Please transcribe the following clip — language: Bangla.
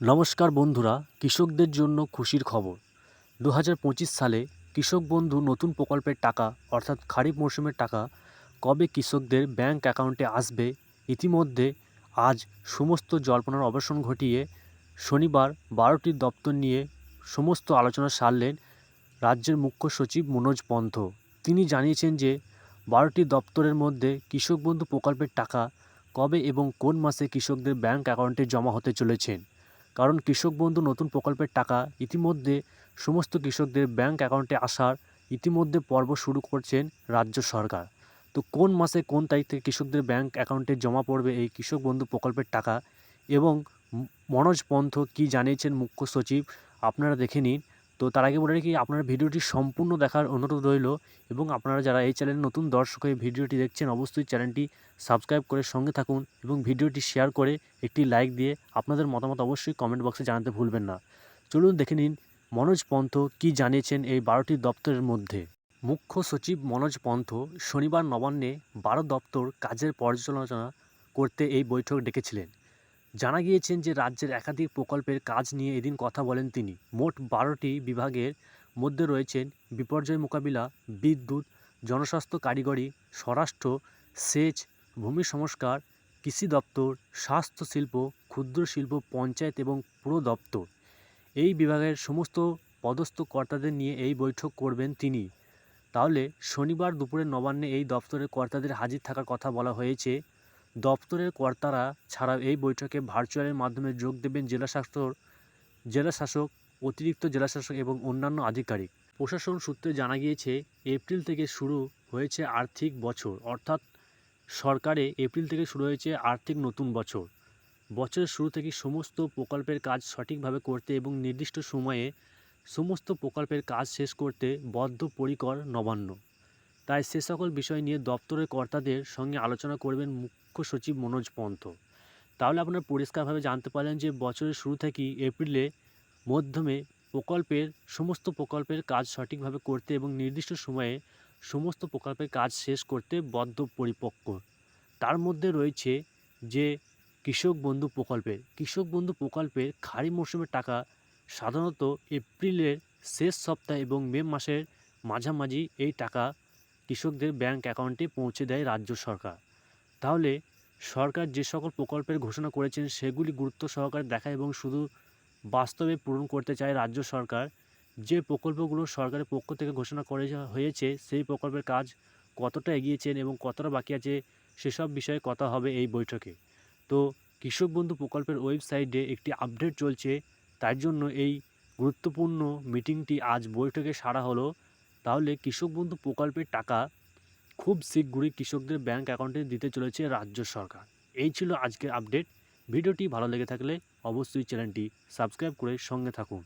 নমস্কার বন্ধুরা, কৃষকদের জন্য খুশির খবর। দু হাজার পঁচিশ সালে কৃষক বন্ধু নতুন প্রকল্পের টাকা, অর্থাৎ খারিফ মরশুমের টাকা, কবে কৃষকদের ব্যাংক অ্যাকাউন্টে আসবে, ইতিমধ্যে আজ সমস্ত জল্পনার অবসান ঘটিয়ে শনিবার বারোটি দপ্তর নিয়ে সমস্ত আলোচনা সারলেন রাজ্যের মুখ্য সচিব মনোজ পন্থ। তিনি জানিয়েছেন যে, বারোটি দপ্তরের মধ্যে কৃষক বন্ধু প্রকল্পের টাকা কবে এবং কোন মাসে কৃষকদের ব্যাংক অ্যাকাউন্টে জমা হতে চলেছেন কারণ কৃষক বন্ধু নতুন প্রকল্পের টাকা, ইতিমধ্যে সমস্ত কৃষকদের ব্যাংক অ্যাকাউন্টে আসার ইতিমধ্যে পর্ব শুরু করছেন রাজ্য সরকার। তো কোন মাসে কোন তারিখ থেকে কৃষকদের ব্যাংক অ্যাকাউন্টে জমা পড়বে এই কৃষক বন্ধু প্রকল্পের টাকা? এবং মনোজ পন্থ কি জানিয়েছেন মুখ্য সচিব, আপনারা দেখে নিন। তো তার আগে বলে রাখি, আপনারা ভিডিওটি সম্পূর্ণ দেখার অনুরোধ রইল এবং আপনারা যারা এই চ্যানেলের নতুন দর্শক হয়ে ভিডিওটি দেখছেন, অবশ্যই চ্যানেলটি সাবস্ক্রাইব করে সঙ্গে থাকুন এবং ভিডিওটি শেয়ার করে একটি লাইক দিয়ে আপনাদের মতামত অবশ্যই কমেন্ট বক্সে জানাতে ভুলবেন না। চলুন দেখে নিন মনোজ পন্থ কী জানিয়েছেন এই বারোটি দপ্তরের মধ্যে। মুখ্য সচিব মনোজ পন্থ শনিবার নবান্নে বারো দপ্তর কাজের পর্যালোচনা করতে এই বৈঠক ডেকেছিলেন। জানা গিয়েছেন যে রাজ্যের একাধিক প্রকল্পের কাজ নিয়ে এদিন কথা বলেন তিনি। মোট বারোটি বিভাগের মধ্যে রয়েছেন বিপর্যয় মোকাবিলা, বিদ্যুৎ, জনস্বাস্থ্য কারিগরি, স্বরাষ্ট্র, সেচ, ভূমি সংস্কার, কৃষি দপ্তর, স্বাস্থ্য শিল্প, ক্ষুদ্র শিল্প পঞ্চায়েত এবং পুর দপ্তর। এই বিভাগের সমস্ত পদস্থ কর্তাদের নিয়ে এই বৈঠক করবেন তিনি। তাহলে শনিবার দুপুরে নবান্নে এই দপ্তরের কর্তাদের হাজির থাকার কথা বলা হয়েছে দপ্তরের কর্তারা ছাড়াও এই বৈঠকে ভার্চুয়ালের মাধ্যমে যোগ দেবেন জেলা শাসক জেলা শাসক, অতিরিক্ত জেলাশাসক এবং অন্যান্য আধিকারিক। প্রশাসন সূত্রে জানা গিয়েছে, এপ্রিল থেকে শুরু হয়েছে আর্থিক বছর, অর্থাৎ সরকারে এপ্রিল থেকে শুরু হয়েছে আর্থিক নতুন বছর। বছরের শুরু থেকে সমস্ত প্রকল্পের কাজ সঠিকভাবে করতে এবং নির্দিষ্ট সময়ে সমস্ত প্রকল্পের কাজ শেষ করতে বদ্ধপরিকর নবান্ন। তাই সে সকল বিষয় নিয়ে দপ্তরের কর্তাদের সঙ্গে আলোচনা করবেন মুখ্য সচিব মনোজ পন্থ তাহলে আপনারা পরিষ্কারভাবে জানতে পারলেন যে বছরের শুরু থেকেই এপ্রিলে মধ্যমে প্রকল্পের সমস্ত প্রকল্পের কাজ সঠিকভাবে করতে এবং নির্দিষ্ট সময়ে সমস্ত প্রকল্পের কাজ শেষ করতে বদ্ধ পরিপক্ক তার মধ্যে রয়েছে যে কৃষক বন্ধু প্রকল্পের কৃষক বন্ধু প্রকল্পের খারি মরশুমের টাকা সাধারণত এপ্রিলের শেষ সপ্তাহ এবং মে মাসের মাঝামাঝি এই টাকা কৃষকদের ব্যাংক অ্যাকাউন্টে পৌঁছে দেয় রাজ্য সরকার। তাহলে সরকার যে সকল প্রকল্পের ঘোষণা করেছেন, সেগুলি গুরুত্ব সহকারে দেখা এবং শুধু বাস্তবে পূরণ করতে চায় রাজ্য সরকার। যে প্রকল্পগুলো সরকারের পক্ষ থেকে ঘোষণা করে হয়েছে, সেই প্রকল্পের কাজ কতটা এগিয়েছেন এবং কতটা বাকি আছে, সেসব বিষয়ে কথা হবে এই বৈঠকে। তো কৃষক বন্ধু প্রকল্পের ওয়েবসাইটে একটি আপডেট চলছে, তার জন্য এই গুরুত্বপূর্ণ মিটিংটি আজ বৈঠকে সারা হলো। তাহলে কৃষক বন্ধু প্রকল্পের টাকা খুব শীঘ্রই কৃষকদের ব্যাংক অ্যাকাউন্টে দিতে চলেছে রাজ্য সরকার। এই ছিল আজকের আপডেট ভিডিওটি ভালো লেগে থাকলে অবশ্যই চ্যানেলটি সাবস্ক্রাইব করে সঙ্গে থাকুন।